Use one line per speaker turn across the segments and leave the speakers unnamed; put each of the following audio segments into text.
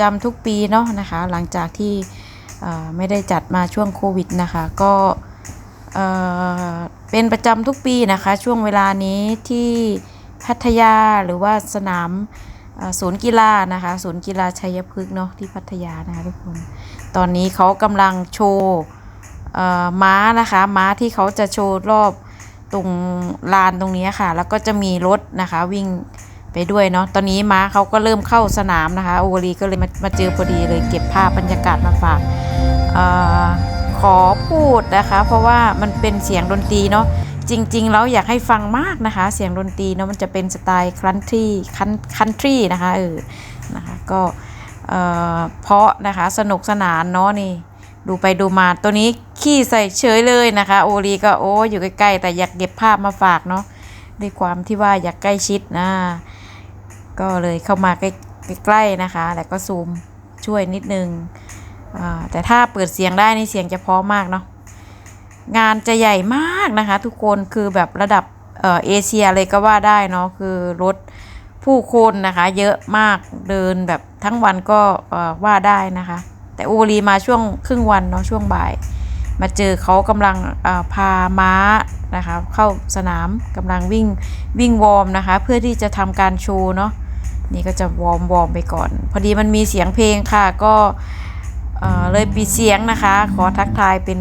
จำทุกปีเนาะนะคะ หลังจากที่ไม่ได้จัดมาช่วงโควิดนะคะ ก็เอ่อเป็นประจำทุกปีนะคะ ช่วงเวลานี้ที่พัทยาหรือว่าสนามศูนย์กีฬานะคะศูนย์กีฬาชัยพฤกษ์เนาะที่พัทยานะคะทุกคน ตอนนี้เขากำลังโชว์ม้านะคะ ม้าที่เขาจะโชว์รอบตรงลานตรงนี้ค่ะ แล้วก็จะมีรถนะคะวิ่ง ไปด้วยเนาะ ตอนนี้ม้าเขาก็เริ่มเข้าสนามนะคะ โอวลีก็เลยมามาเจอพอดีเลยเก็บภาพบรรยากาศมาฝากออขอพูดนะคะ เพราะว่ามันเป็นเสียงดนตรีเนาะ จริงๆแล้วอยากให้ฟังมากนะคะ เสียงดนตรีเนาะมันจะเป็นสไตล์คันทรีคันทรีนะคะเออ นะคะก็เออพาะนะคะสนุกสนานเนาะนี่ดูไปดูมาตัวนี้ขี้ใส่เฉยเลยนะคะ โอรีก็โอ้อยู่ใกล้ๆแต่อยากเก็บภาพมาฝากเนาะด้วยความที่ว่าอยากใกล้ชิดนะ ก็เลยเข้ามาใกล้ใกล้ๆนะคะ แต่ก็ซูมช่วยนิดนึงอ่าแต่ถ้าเปิดเสียงได้ในเสียงจะเพราะมากเนาะ งานจะใหญ่มากนะคะ ทุกคนคือแบบระดับเออเอเชียเลยก็ว่าได้เนาะ คือรถผู้คนนะคะ เยอะมากเดินแบบทั้งวันก็ว่าได้นะคะ แต่อูรีมาช่วงครึ่งวันเนาะช่วงบ่าย มาเจอเขากำลังพาม้านะคะ เข้าสนามกำลังวิ่งวิ่งวอร์มนะคะ เพื่อที่จะทำการโชว์เนาะ นี่ก็จะวอร์มวอร์มไปก่อน พอดีมันมีเสียงเพลงค่ะ ก็เอ่อเลยปิดเสียงนะคะ ขอทักทายเป็น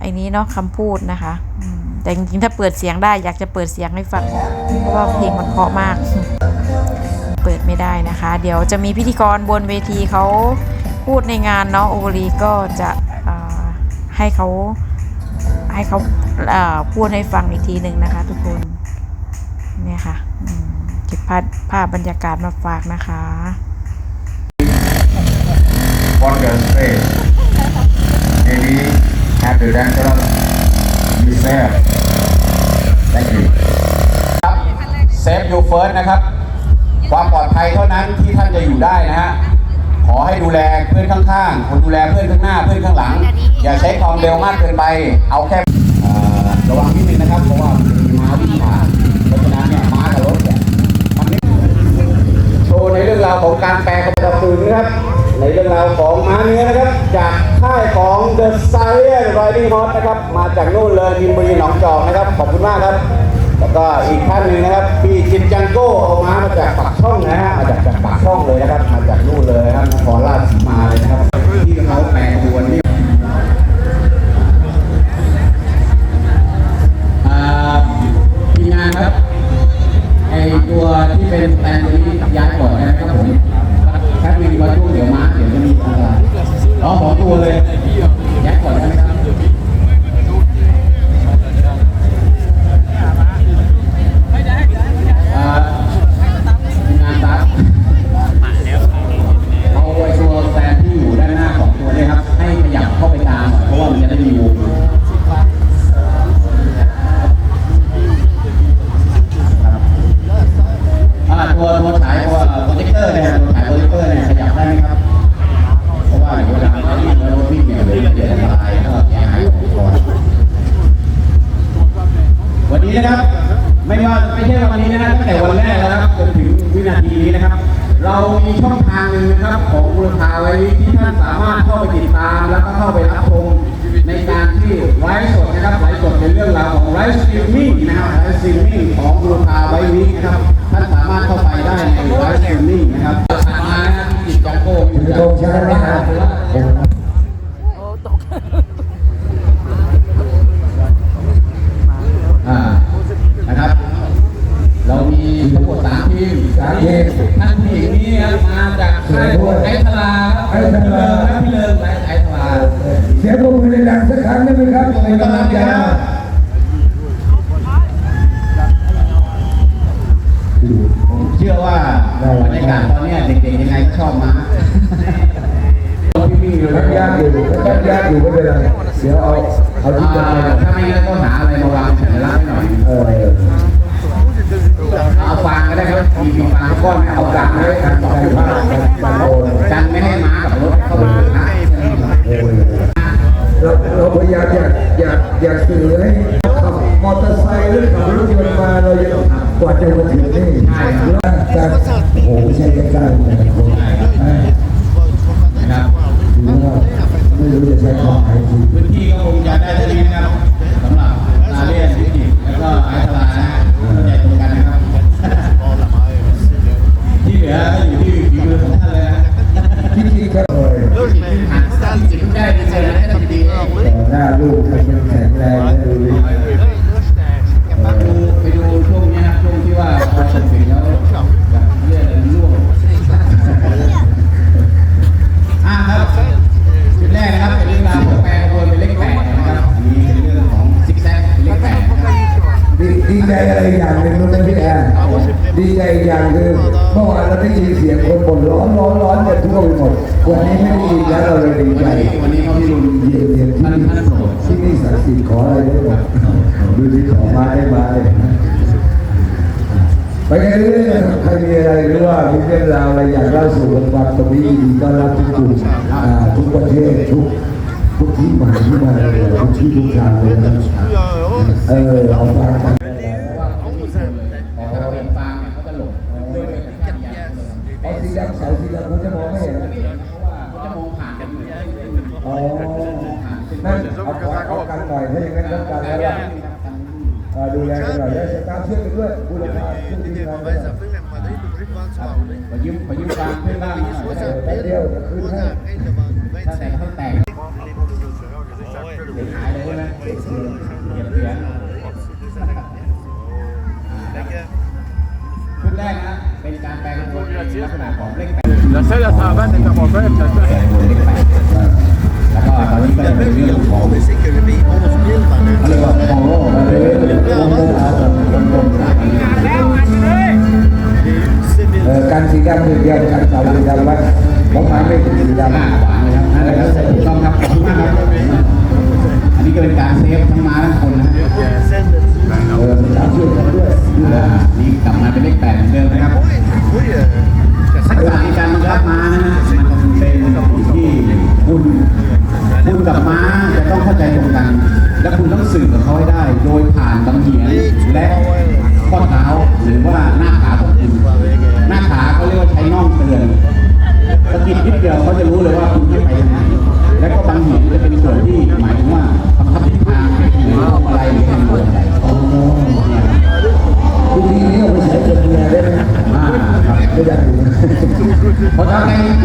ไอ้นี้เนาะคำพูดนะคะ แต่จริงๆถ้าเปิดเสียงได้อยากจะเปิดเสียงให้ฟัง เพราะว่าเพลงมันเพราะมาก เปิดไม่ได้นะคะ เดี๋ยวจะมีพิธีกรบนเวทีเขาพูดในงานเนาะโอรีก็จะให้เขาให้เขาพูดให้ฟังอีกทีหนึ่งนะคะ ทุกคนเนี่ยค่ะ เก็บภาพบรรยากาศมาฝากนะคะ
on the stage. Maybe have the dancer be there. Thank you. ครับเซฟยูเฟิร์สนะครับ ความปลอดภัยเท่านั้นที่ท่านจะอยู่ได้นะฮะขอให้ดูแลเพื่อนข้างๆคนดูแลเพื่อนข้างหน้าเพื่อนข้างหลัง อย่าใช้ความเร็วมากเกินไป เอาแค่เอ่อระวังนิดนึงนะครับ เพราะว่ามีม้าวิ่งผ่านเพราะฉะนั้นเนี่ยม้ากับรถเนี่ยมันไม่ โชว์ ในเรื่องราวของการแปลคำตะฟืนนะครับ ในเรื่องราวของม้าเนื้อนะครับ จากค่ายของ The Science Riding Horse นะครับ มาจากนู่นเลยมินบุรีหนองจอกนะครับ ขอบคุณมากครับ แล้วก็อีกท่านหนึ่งนะครับพี่จินจังโก้เอาม้ามาจากปากช่องนะฮะมาจากจากปากช่องเลยนะครับ มาจากนู่นเลยนะครับนครราชสีมาเลยนะครับ อ๋อสองตัานสามารถเข้าไปติดตามแล้วก็เข้าไปรับชมในการที่ไลฟ์สดนะครับไลฟ์สดในเรื่องราวของไลฟ์สตรีมมิ่งนะครับไลฟ์สตรีมมิ่งของบุรพาไว้วิกนะครับท่านสามารถเข้าไปได้ในไลฟ์สตรีมมิ่งนะครับผ่านมานะครับที่จิตจังโก้ถือธงใช่ไหมครับ ไอทลาครับพี่เลิศไอทลา
เสียงปรบมือดังๆสักครั้งได้ไหมครับในกำลังใจ
ผมเชื่อว่าบรรยากาศตอนเนี้ยเด็กๆยังไงก็ชอบมาพี่มี่เลย
ทักยากอยู่ทักยากอยู่ไม่เป็นไรเดี๋ยวเอาเอาที่จะ
อ่า
ไป
ถ้าไม่งั้นก็หาอะไรมาวางสัญลักษณ์ให้หน่อย
เออ
เอาฟางก็ได้ครับมีมีฟางก้อนไม่เอา
เอา
ก
ก
ลั
ลั
บบไว้
ไว้
กั
กันน
ต่อ
กัน
ไป
ว่า
ว่า
กันโอน
กันไม่ให้ม้ากับรถ
อยากอยากสื่อให้ขับมอเตอร์ไซค์หรือขับรถยนต์มาเราจะกว่าจะมาถึงนี่แล้วจากโอ้โหไม่ใช่ใกล้ๆนะคน
นะครับ
ถือว่าไม่รู้จะใช้คำไหนถูก
พื้นที่ก็คงจะได้เท่านี้นะครับสำหรับนาเลียนพิจิตรแล้วก็ไอซ์ลานะฮะเข้าใจตรงกันนะครับ ที่เหลือก็อยู่ที่ฝีมือของท่านเลยนะ
ที่จริงก็เลย
ท่านจิตได้ดีเลยนะท่านดี
ต่อ หน้าลูกมันเป็นแข็งแรงดูดี
มาดูไปดูช่วงนี้นะช่วงที่ว่าพอส่งถึงแล้ว
ได้ยินเสียงคนบ่นร้อนร้อนร้อนกันทั่วไปหมด วันนี้ไม่ได้ยินแล้วเราเลยดีใจ
วันนี้เขาพี่รุน
เย็นเย็นที่
นี่ที่นี่
ศักดิ์สิทธิ์ขออะไรได้หมดดูที่ขอมาได้มาเลยไปเรื่อยๆใครมีอะไรหรือว่ามีเรื่องราวอะไรอยากเล่าสู่กันฟังตรงนี้ดีต้อนรับทุกกลุ่มทุกประเทศทุกทุกที่มาที่มาทุกที่ทุกทางเลยเออเอาฟังกัน สีดำเสาสีดำเขาจะมองไม่เห็นนะ
เขาจะมองผ่านกันเหมือน
อ๋อนั่นเอาขอเอากันหน่อยถ้าอย่างนั้นก็กันแล้วล่ะดูแลกันหน่อยได้สตามเชื่อกันด้วยผู้รับผิดชอบผู้ที่ทำงาน
มายืมไปยืมฟางเพื่อนบ้าน
เดียวจะคืนให้
ถ้าแต่เขาแตก ณะของเลขแปด
La sedia stava bene in capo a fare,
แล้วก็ตอนนี้ก็จะเป็นเรื่องของเขาเรียกว่าโมโร
เออวงเงินเอาแบบวงเงินเออกันสีดำเดียวกันเสาสีดำไว้ผมหาไม่ถึงสีดำ
หน้าขวางเลยครับนั่นแหละครับถูกต้องครับขอบคุณมากครับ อันนี้ก็เป็นการเซฟทั้งม้าทั้งคนนะ
เออสาร์ทเชื่อกันด้วย
อ่านี่กลับมาเป็นเลขแปดเหมือนเดิมนะครับ ถ้าเกิดมีการบังคับม้านะมันเป็นสิ่งที่คุณคุณกับม้าจะต้องเข้าใจตรงกัน และคุณต้องสื่อกับเขาให้ได้ โดยผ่านลำเหียนและข้อเท้าหรือว่าหน้าขาของคุณหน้าขาเขาเรียกว่าใช้น่องเตือนสกิดนิดเดียวเขาจะรู้เลยว่าคุณจะไปทางไหนและก็บางหียนจะเป็นส่วนที่หมายถึงว่าบังคับทิศทางหรืออะไรหรือเป็นอะไร
คุณทีนี้เอาไปใช้เกินอรได้ไหม Dari ketika.